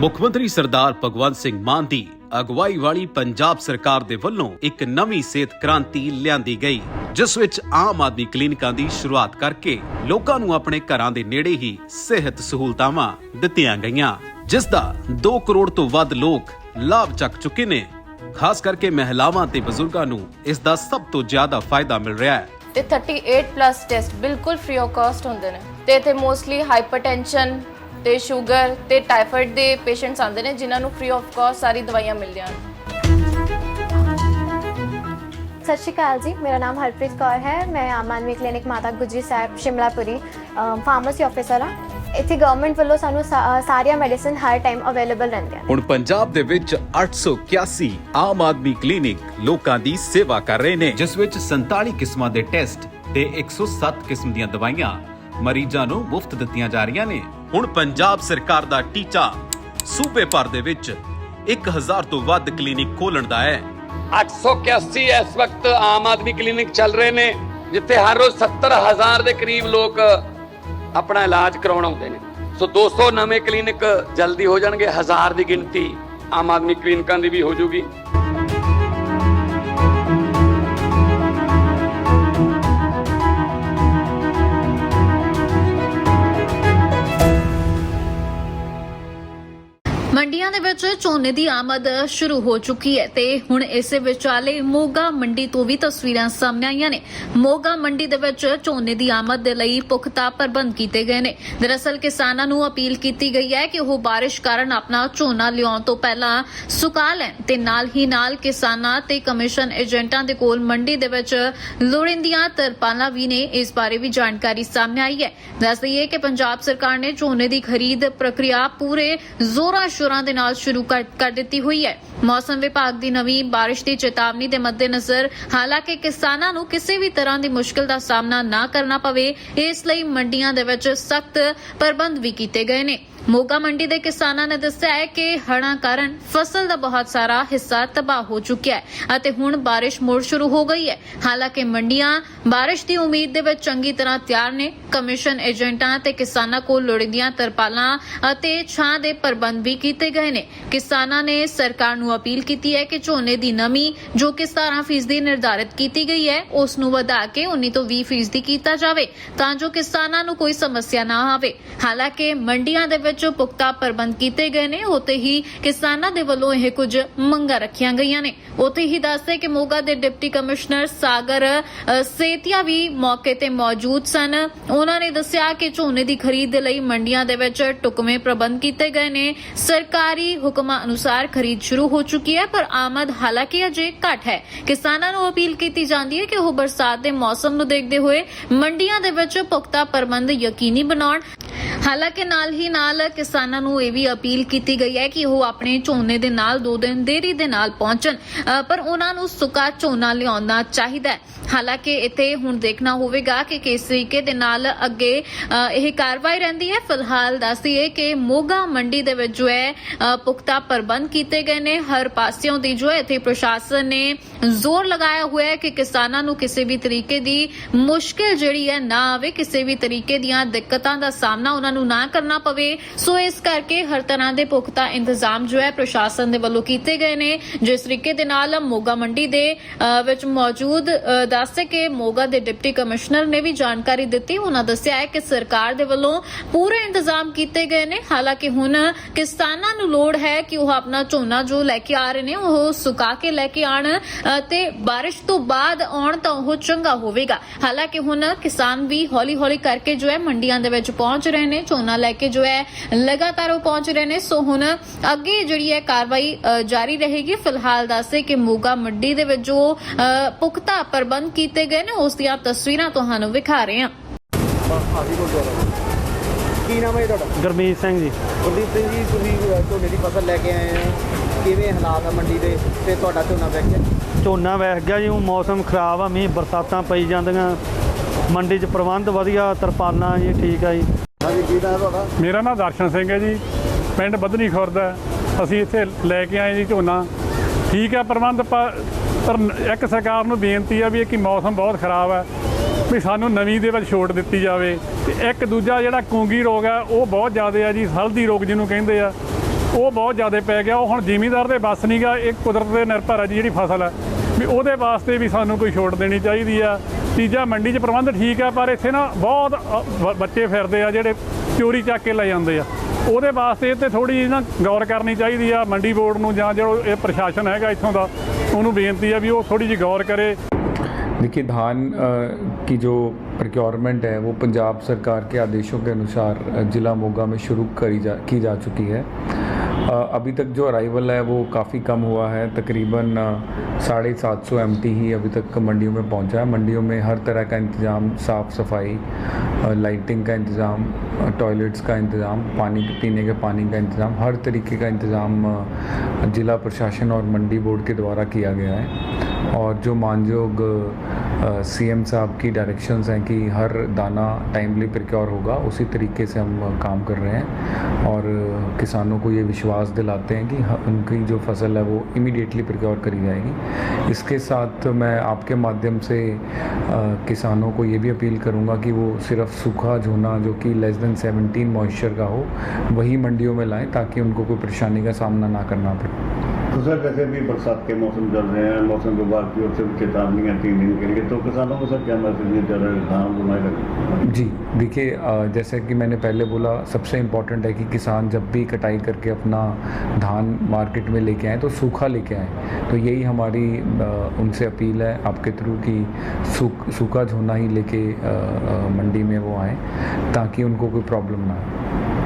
ਮੁੱਖ ਮੰਤਰੀ ਸਰਦਾਰ ਭਗਵੰਤ ਸਿੰਘ ਮਾਨ ਦੀ ਅਗਵਾਈ ਵਾਲੀ ਪੰਜਾਬ ਸਰਕਾਰ ਦੇ ਵੱਲੋਂ ਇੱਕ ਨਵੀਂ ਸਿਹਤ ਕ੍ਰਾਂਤੀ ਲਿਆਂਦੀ ਗਈ, ਜਿਸ ਵਿੱਚ ਆਮ ਆਦਮੀ ਕਲੀਨਿਕਾਂ ਦੀ ਸ਼ੁਰੂਆਤ ਕਰਕੇ ਲੋਕਾਂ ਨੂੰ ਆਪਣੇ ਘਰਾਂ ਦੇ ਨੇੜੇ ਹੀ ਸਿਹਤ ਸਹੂਲਤਾਵਾਂ ਦਿੱਤੀਆਂ ਗਈਆਂ, ਜਿਸ ਦਾ 2 ਕਰੋੜ ਤੋਂ ਵੱਧ ਲੋਕ ਲਾਭ ਚੱਕ ਚੁੱਕੇ ਨੇ। ਖਾਸ ਕਰਕੇ ਮਹਿਲਾਵਾਂ ਤੇ ਬਜ਼ੁਰਗਾਂ ਨੂੰ ਇਸ ਦਾ ਸਭ ਤੋਂ ਜ਼ਿਆਦਾ ਫਾਇਦਾ ਮਿਲ ਰਿਹਾ ਹੈ। ਤੇ 38 ਪਲੱਸ ਟੈਸਟ ਬਿਲਕੁਲ ਫ੍ਰੀ ਆਫ ਕਾਸਟ ਹੁੰਦੇ ਨੇ। ਤੇ ਇੱਥੇ ਮੋਸਟਲੀ ਹਾਈਪਰਟੈਂਸ਼ਨ ਤੇ ਸ਼ੂਗਰ ਤੇ ਟਾਈਫਾਇਡ ਦੇ ਪੇਸ਼ੈਂਟਸ ਆਉਂਦੇ ਨੇ ਜਿਨ੍ਹਾਂ ਨੂੰ ਫ੍ਰੀ ਆਫ ਕਾਸਟ ਸਾਰੀ ਦਵਾਈਆਂ ਮਿਲਦੀਆਂ ਹਨ। ਸਤਿ ਸ਼੍ਰੀ ਅਕਾਲ ਜੀ ਮੇਰਾ ਨਾਮ ਹਰਪ੍ਰੀਤ ਕੌਰ ਹੈ। ਮੈਂ Aam Aadmi clinic Mata Gujri Sahib Shimlapuri pharmacy officer ਹਾਂ। ਇੱਥੇ ਗਵਰਨਮੈਂਟ ਵੱਲੋਂ ਸਾਨੂੰ ਸਾਰੀਆਂ ਮੈਡੀਸਿਨ ਹਰ ਟਾਈਮ ਅਵੇਲੇਬਲ ਰਹਿੰਦੀਆਂ ਹੁਣ ਪੰਜਾਬ ਦੇ ਵਿੱਚ 881 ਆਮ ਆਦਮੀ ਕਲੀਨਿਕ ਲੋਕਾਂ ਦੀ ਸੇਵਾ ਕਰ ਰਹੇ ਨੇ। ਜਿਸ ਵਿੱਚ 47 ਕਿਸਮਾਂ ਦੇ ਟੈਸਟ ਤੇ 107 ਕਿਸਮ ਦੀਆਂ ਦਵਾਈਆਂ ਮਰੀਜ਼ਾਂ ਨੂੰ ਮੁਫਤ ਦਿੱਤੀਆਂ ਜਾ ਰਹੀਆਂ ਨੇ। ਹੁਣ ਪੰਜਾਬ ਸਰਕਾਰ ਦਾ ਟੀਚਾ ਸੂਬੇ ਭਰ ਦੇ ਵਿੱਚ 1000 ਤੋਂ ਵੱਧ ਕਲੀਨਿਕ ਖੋਲਣ ਦਾ ਹੈ। 881 ਇਸ ਵਕਤ ਆਮ ਆਦਮੀ ਕਲੀਨਿਕ ਚੱਲ ਰਹੇ ਨੇ, ਜਿੱਥੇ ਹਰ ਰੋਜ਼ 70000 ਦੇ ਕਰੀਬ ਲੋਕ ਆਪਣਾ ਇਲਾਜ ਕਰਾਉਣ ਆਉਂਦੇ ਨੇ। ਸੋ 200 ਨਵੇਂ ਕਲੀਨਿਕ ਜਲਦੀ ਹੋ ਜਾਣਗੇ, ਹਜ਼ਾਰ ਦੀ ਗਿਣਤੀ ਆਮ ਆਦਮੀ ਕਲੀਨਿਕਾਂ ਦੀ ਵੀ ਹੋ ਜੂਗੀ ਮੰਡੀਆਂ ਦੇ ਵਿੱਚ ਝੋਨੇ ਦੀ ਆਮਦ ਸ਼ੁਰੂ ਹੋ ਚੁੱਕੀ ਹੈ ਤੇ ਹੁਣ ਇਸੇ ਵਿਚਾਲੇ ਮੋਗਾ ਮੰਡੀ ਤੋਂ ਵੀ ਤਸਵੀਰਾਂ ਸਾਹਮਣੇ ਆਈਆਂ ਨੇ। ਮੋਗਾ ਮੰਡੀ ਦੇ ਵਿੱਚ ਝੋਨੇ ਦੀ ਆਮਦ ਦੇ ਲਈ ਪੁਖਤਾ ਪ੍ਰਬੰਧ ਕੀਤੇ ਗਏ ਨੇ। ਦਰਅਸਲ ਕਿਸਾਨਾਂ ਨੂੰ ਅਪੀਲ ਕੀਤੀ ਗਈ ਹੈ ਕਿ ਉਹ ਬਾਰਿਸ਼ ਕਾਰਨ ਆਪਣਾ ਝੋਨਾ ਲਿਆਉਣ ਤੋਂ ਪਹਿਲਾਂ ਸੁਕਾ ਲੈਣ ਤੇ ਨਾਲ ਹੀ ਨਾਲ ਕਿਸਾਨਾਂ ਤੇ ਕਮਿਸ਼ਨ ਏਜੰਟਾਂ ਦੇ ਕੋਲ ਮੰਡੀ ਦੇ ਵਿੱਚ ਲੋੜੀਂਦੀਆਂ ਤਰਪਾਲਾਂ ਵੀ ਨੇ। ਇਸ ਬਾਰੇ ਵੀ ਜਾਣਕਾਰੀ ਸਾਹਮਣੇ ਆਈ ਹੈ। ਦੱਸ ਦਈਏ ਕਿ ਪੰਜਾਬ ਸਰਕਾਰ ਨੇ ਝੋਨੇ ਦੀ ਖਰੀਦ ਪ੍ਰਕਿਰਿਆ ਪੂਰੇ ਜ਼ੋਰਾਂ ਸ਼ੋਰਾਂ ਦੇ ਨਾਲ ਸ਼ੁਰੂ ਕਰ ਕਰ ਦਿੱਤੀ ਹੋਈ ਹੈ। ਮੌਸਮ ਵਿਭਾਗ ਦੀ ਨਵੀਂ ਬਾਰਿਸ਼ ਦੀ ਚੇਤਾਵਨੀ ਦੇ ਮੱਦੇਨਜ਼ਰ ਹਾਲਾਂਕਿ ਕਿਸਾਨਾਂ ਨੂੰ ਕਿਸੇ ਵੀ ਤਰ੍ਹਾਂ ਦੀ ਮੁਸ਼ਕਲ ਦਾ ਸਾਹਮਣਾ ਨਾ ਕਰਨਾ ਪਵੇ, ਇਸ ਲਈ ਮੰਡੀਆਂ ਦੇ ਵਿੱਚ ਸਖਤ ਪ੍ਰਬੰਧ ਵੀ ਕੀਤੇ ਗਏ ਨੇ। ਮੋਗਾ ਮੰਡੀ ਦੇ ਕਿਸਾਨਾਂ ਨੇ ਦੱਸਿਆ ਹੈ ਕਿ ਹੜ੍ਹਾਂ ਕਾਰਨ ਫਸਲ ਦਾ ਬਹੁਤ ਸਾਰਾ ਹਿੱਸਾ ਤਬਾਹ ਹੋ ਚੁੱਕਿਆ ਹੈ ਅਤੇ ਹੁਣ ਬਾਰਿਸ਼ ਮੁੜ ਸ਼ੁਰੂ ਹੋ ਗਈ ਹੈ। ਹਾਲਾਂਕਿ ਮੰਡੀਆਂ ਬਾਰਿਸ਼ ਦੀ ਉਮੀਦ ਦੇ ਵਿੱਚ ਚੰਗੀ ਤਰ੍ਹਾਂ ਤਿਆਰ ਨੇ। ਕਮਿਸ਼ਨ ਏਜੰਟਾਂ ਤੇ ਕਿਸਾਨਾਂ ਕੋਲ ਲੋੜੀਂਦੀਆਂ ਤਰਪਾਲਾਂ ਅਤੇ ਛਾਂ ਦੇ ਪ੍ਰਬੰਧ ਵੀ ਕੀਤੇ ਗਏ ਨੇ। ਕਿਸਾਨਾਂ ਨੇ ਸਰਕਾਰ ਨੂੰ ਅਪੀਲ ਕੀਤੀ ਹੈ ਕਿ ਝੋਨੇ ਦੀ ਨਮੀ ਜੋ ਕਿ 17% ਨਿਰਧਾਰਿਤ ਕੀਤੀ ਗਈ ਹੈ, ਉਸ ਨੂੰ ਵਧਾ ਕੇ 19 ਤੋਂ 20% ਕੀਤਾ ਜਾਵੇ ਤਾਂ ਜੋ ਕਿਸਾਨਾਂ ਨੂੰ ਕੋਈ ਸਮੱਸਿਆ ਨਾ ਆਵੇ। ਹਾਲਾਂਕਿ ਮੰਡੀਆਂ ਦੇ ਵਿੱਚ ਪੁਖਤਾ ਪ੍ਰਬੰਧ ਕੀਤੇ ਗਏ ਨੇ ਉਤੇ ਹੀ ਕਿਸਾਨਾਂ ਦੇ ਵੱਲੋਂ ਇਹ ਕੁਝ ਮੰਗਾਂ ਰੱਖੀਆਂ ਗਈਆਂ ਨੇ। ਉਤੇ ਹੀ ਦੱਸਦੇ ਕਿ ਮੋਗਾ ਦੇ ਡਿਪਟੀ ਕਮਿਸ਼ਨਰ ਸਾਗਰ ਸੇਤੀਆ ਵੀ ਮੌਕੇ ਤੇ ਮੌਜੂਦ ਸਨ। ਉਹਨਾਂ ਨੇ ਦੱਸਿਆ ਕਿ ਝੋਨੇ ਦੀ ਖਰੀਦ ਦੇ ਲਈ ਮੰਡੀਆਂ ਦੇ ਵਿੱਚ ਟੁਕਵੇਂ ਪ੍ਰਬੰਧ ਕੀਤੇ ਗਏ ਨੇ। ਸਰਕਾਰੀ ਹੁਕਮਾਂ ਅਨੁਸਾਰ ਖਰੀਦ ਸ਼ੁਰੂ ਹੋ ਹੋ ਚੁੱਕੀ ਹੈ, ਪਰ ਆਮਦ ਹਾਲਾਂਕਿ ਅਜੇ ਘੱਟ ਹੈ। ਕਿਸਾਨਾਂ ਨੂੰ ਅਪੀਲ ਕੀਤੀ ਜਾਂਦੀ ਹੈ ਕਿ ਉਹ ਬਰਸਾਤ ਦੇ ਮੌਸਮ ਨੂੰ ਦੇਖਦੇ ਹੋਏ ਮੰਡੀਆਂ ਦੇ ਵਿੱਚ ਪੁਖਤਾ ਪ੍ਰਬੰਧ ਯਕੀਨੀ ਬਣਾਉਣ। ਹਾਲਾਂਕਿ ਨਾਲ ਹੀ ਨਾਲ ਕਿਸਾਨਾਂ ਨੂੰ ਇਹ ਵੀ ਅਪੀਲ ਕੀਤੀ ਗਈ ਹੈ ਕਿ ਉਹ ਆਪਣੇ ਝੋਨੇ ਦੇ ਨਾਲ ਦੋ ਦਿਨ ਦੇਰੀ ਦੇ ਨਾਲ ਪਹੁੰਚਣ ਪਰ ਉਹਨਾਂ ਨੂੰ ਸੁੱਕਾ ਝੋਨਾ ਲਿਆਉਣਾ ਚਾਹੀਦਾ ਹੈ। ਹਾਲਾਂਕਿ ਇੱਥੇ ਹੁਣ ਦੇਖਣਾ ਹੋਵੇਗਾ ਕਿ ਕਿਸ ਤਰੀਕੇ ਦੇ ਨਾਲ ਅੱਗੇ ਇਹ ਕਾਰਵਾਈ ਰਹਿੰਦੀ ਹੈ। ਫਿਲਹਾਲ ਦੱਸੀਏ ਕਿ ਮੋਗਾ ਮੰਡੀ ਦੇ ਵਿੱਚ ਜੋ ਹੈ ਪੁਖਤਾ ਪ੍ਰਬੰਧ ਕੀਤੇ ਗਏ ਨੇ। ਹਰ ਪਾਸਿਓਂ ਦੀ ਜੋ ਹੈ, ਇੱਥੇ ਪ੍ਰਸ਼ਾਸਨ ਨੇ ਜ਼ੋਰ ਲਗਾਇਆ ਹੋਇਆ ਹੈ ਕਿ ਕਿਸਾਨਾਂ ਨੂੰ ਕਿਸੇ ਵੀ ਤਰੀਕੇ ਦੀ ਮੁਸ਼ਕਿਲ ਜਿਹੜੀ ਹੈ ਨਾ ਆਵੇ। ਕਿਸੇ ਵੀ ਤਰੀਕੇ ਦੀਆਂ ਦਿੱਕਤਾਂ ਦਾ ਸਾਹਮਣਾ ਉਹਨਾਂ ਨੂੰ ਨਾ ਕਰਨਾ ਪਵੇ। ਸੋ ਇਸ ਕਰਕੇ ਹਰ ਤਰ੍ਹਾਂ ਦੇ ਪੁਖਤਾ ਇੰਤਜ਼ਾਮ ਜੋ ਹੈ ਪ੍ਰਸ਼ਾਸਨ ਦੇ ਵੱਲੋਂ ਕੀਤੇ ਗਏ ਨੇ। ਜਿਸ ਤਰੀਕੇ ਦੇ ਨਾਲ ਮੋਗਾ ਮੰਡੀ ਦੇ ਅ, ਵਿੱਚ ਮੌਜੂਦ ਅ, ਦੱਸੇ ਕਿ ਮੋਗਾ ਦੇ ਡਿਪਟੀ ਕਮਿਸ਼ਨਰ ਨੇ ਵੀ ਜਾਣਕਾਰੀ ਦਿੱਤੀ। ਉਹਨਾਂ ਦੱਸਿਆ ਹੈ ਕਿ ਸਰਕਾਰ ਦੇ ਵੱਲੋਂ ਪੂਰੇ ਇੰਤਜ਼ਾਮ ਕੀਤੇ ਗਏ ਨੇ। ਹਾਲਾਂਕਿ ਹੁਣ ਕਿਸਾਨਾਂ ਨੂੰ ਲੋੜ ਹੈ ਕਿ ਉਹ ਆਪਣਾ ਝੋਨਾ ਜੋ ਲੈ ਕੇ ਆ ਰਹੇ ਨੇ ਉਹ ਸੁਕਾ ਕੇ ਲੈ ਕੇ ਆਣ ਤੇ ਬਾਰਿਸ਼ ਤੋਂ ਬਾਅਦ ਆਉਣ ਤਾਂ ਉਹ ਚੰਗਾ ਹੋਵੇਗਾ। ਹਾਲਾਂਕਿ ਹੁਣ ਕਿਸਾਨ ਵੀ ਹੌਲੀ-ਹੌਲੀ ਕਰਕੇ ਜੋ ਹੈ ਮੰਡੀਆਂ ਦੇ ਵਿੱਚ ਪਹੁੰਚ ਰਹੇ ਨੇ। ਝੋਨਾ ਲੈ ਕੇ ਜੋ ਹੈ ਲਗਾਤਾਰ ਉਹ ਪਹੁੰਚ ਰਹੇ ਨੇ। ਸੋ ਹੁਣ ਅੱਗੇ ਜਿਹੜੀ ਹੈ ਕਾਰਵਾਈ ਜਾਰੀ ਰਹੇਗੀ। ਫਿਲਹਾਲ ਦੱਸੇ ਕਿ ਮੋਗਾ ਮੰਡੀ ਦੇ ਵਿੱਚ ਜੋ ਪੁਖਤਾ ਪ੍ਰਬੰਧ ਕੀਤੇ ਗਏ ਨੇ ਉਸ ਦੀਆਂ ਤਸਵੀਰਾਂ ਤੁਹਾਨੂੰ ਵਿਖਾ ਰਹੇ ਹਾਂ। ਕੀ ਨਾਮ ਹੈ ਤੁਹਾਡਾ? ਗੁਰਮੀਤ ਸਿੰਘ ਜੀ। ਗੁਰਦੀਪ ਸਿੰਘ ਜੀ ਤੁਸੀਂ ਝੋਨੇ ਦੀ ਫਸਲ ਲੈ ਕੇ ਆਏ ਹੋ। ਕਿਵੇਂ ਹਾਲਾਤ ਆ ਮੰਡੀ ਦੇ ਤੇ ਤੁਹਾਡਾ ਝੋਨਾ ਵਿਕ ਗਿਆ? ਝੋਨਾ ਵੈਸ ਗਿਆ ਜੀ ਉਹ ਮੌਸਮ ਖਰਾਬ ਆ ਮੀਂਹ ਬਰਸਾਤਾਂ ਪਈ ਜਾਂਦੀਆਂ। ਮੰਡੀ 'ਚ ਪ੍ਰਬੰਧ ਵਧੀਆ ਤਰਪਾਲਾਂ ਜੀ ਠੀਕ ਆ ਜੀ। ਹਾਂਜੀ, ਕੀ ਨਾਮ ਤੁਹਾਡਾ? ਮੇਰਾ ਨਾਮ ਦਰਸ਼ਨ ਸਿੰਘ ਹੈ ਜੀ। ਪਿੰਡ ਬਦਨੀ ਖੁਰਦ ਹੈ। ਅਸੀਂ ਇੱਥੇ ਲੈ ਕੇ ਆਏ ਜੀ ਝੋਨਾ। ਠੀਕ ਹੈ, ਪ੍ਰਬੰਧ ਪਰ ਪਰ ਇੱਕ ਸਰਕਾਰ ਨੂੰ ਬੇਨਤੀ ਆ ਵੀ ਇਹ ਕਿ ਮੌਸਮ ਬਹੁਤ ਖਰਾਬ ਹੈ, ਵੀ ਸਾਨੂੰ ਨਵੀਂ ਦੇ ਵਿੱਚ ਛੋਟ ਦਿੱਤੀ ਜਾਵੇ। ਤੇ ਇੱਕ ਦੂਜਾ ਜਿਹੜਾ ਕੂੰਗੀ ਰੋਗ ਹੈ, ਉਹ ਬਹੁਤ ਜ਼ਿਆਦਾ ਆ ਜੀ, ਹਲਦੀ ਰੋਗ ਜਿਹਨੂੰ ਕਹਿੰਦੇ ਆ, ਉਹ ਬਹੁਤ ਜ਼ਿਆਦਾ ਪੈ ਗਿਆ। ਉਹ ਹੁਣ ਜ਼ਿਮੀਂਦਾਰ ਦੇ ਬਸ ਨਹੀਂਗਾ ਇਹ ਕੁਦਰਤ ਦੇ ਨਿਰਭਰ ਹੈ ਜੀ ਜਿਹੜੀ ਫਸਲ ਹੈ। ਵੀ ਉਹਦੇ ਵਾਸਤੇ ਵੀ ਸਾਨੂੰ ਕੋਈ ਛੋਟ ਦੇਣੀ ਚਾਹੀਦੀ ਆ। ਤੀਜਾ ਮੰਡੀ 'ਚ ਪ੍ਰਬੰਧ ਠੀਕ ਆ ਪਰ ਇੱਥੇ ਨਾ ਬਹੁਤ ਅ, ਬ- ਬੱਚੇ ਫਿਰਦੇ ਆ ਜਿਹੜੇ ਚੋਰੀ ਚੱਕ ਕੇ ਲੈ ਜਾਂਦੇ ਆ ਉਹਦੇ ਵਾਸਤੇ ਤੇ ਥੋੜੀ ਨਾ ਗੌਰ ਕਰਨੀ ਚਾਹੀਦੀ ਆ ਮੰਡੀ ਬੋਰਡ ਨੂੰ ਜਾਂ ਜੋ ਇਹ ਪ੍ਰਸ਼ਾਸਨ ਹੈਗਾ ਇੱਥੋਂ ਦਾ ਉਹਨੂੰ ਬੇਨਤੀ ਆ ਵੀ ਉਹ ਥੋੜੀ ਜਿਹੀ ਗੌਰ ਕਰੇ देखिए धान अ, की जो प्रोक्योरमेंट है वो पंजाब सरकार के आदेशों के अनुसार अ, जिला मोगा में शुरू करी जा की जा चुकी है अ, अभी तक जो अराइवल है, वो काफ़ी कम हुआ है। तकरीबन साढ़े सात सौ एमटी ही अभी तक मंडियों में पहुँचा है। मंडियों में हर तरह का इंतज़ाम, साफ़ सफ़ाई लाइटिंग का इंतज़ाम टॉयलेट्स का इंतज़ाम, पानी, पीने के पानी का इंतज़ाम, हर तरीके का इंतज़ाम जिला प्रशासन और मंडी बोर्ड के द्वारा किया गया है। और जो मानजोग सीएम साहब की डायरेक्शंस हैं कि हर दाना टाइमली प्रिक्योर होगा, उसी तरीके से हम काम कर रहे हैं और किसानों को ये विश्वास दिलाते हैं कि उनकी जो फ़सल है वो इमीडिएटली प्रिक्योर करी जाएगी। इसके साथ मैं आपके माध्यम से किसानों को ये भी अपील करूँगा कि वो सिर्फ़ सूखा झोना जो कि लेस देन 17 मॉइस्चर का हो, वही मंडियों में लाएँ ताकि उनको कोई परेशानी का सामना ना करना पड़े। तो सर जैसे भी बरसात के मौसम चल रहे हैं, मौसम विभाग की ओर से चेतावनियाँ तीन दिन के लिए। तो किसानों को सर क्या मैसेज जा रहा है धान बुनाई लगे? जी, देखिए जैसे कि मैंने पहले बोला, सबसे इम्पोर्टेंट है कि किसान जब भी कटाई करके अपना धान मार्केट में लेके आए तो सूखा लेके आए। तो यही हमारी उनसे अपील है, आपके थ्रू कि सूख, सूखा झोना ही लेके मंडी में वो आए, ताकि उनको कोई प्रॉब्लम ना आए।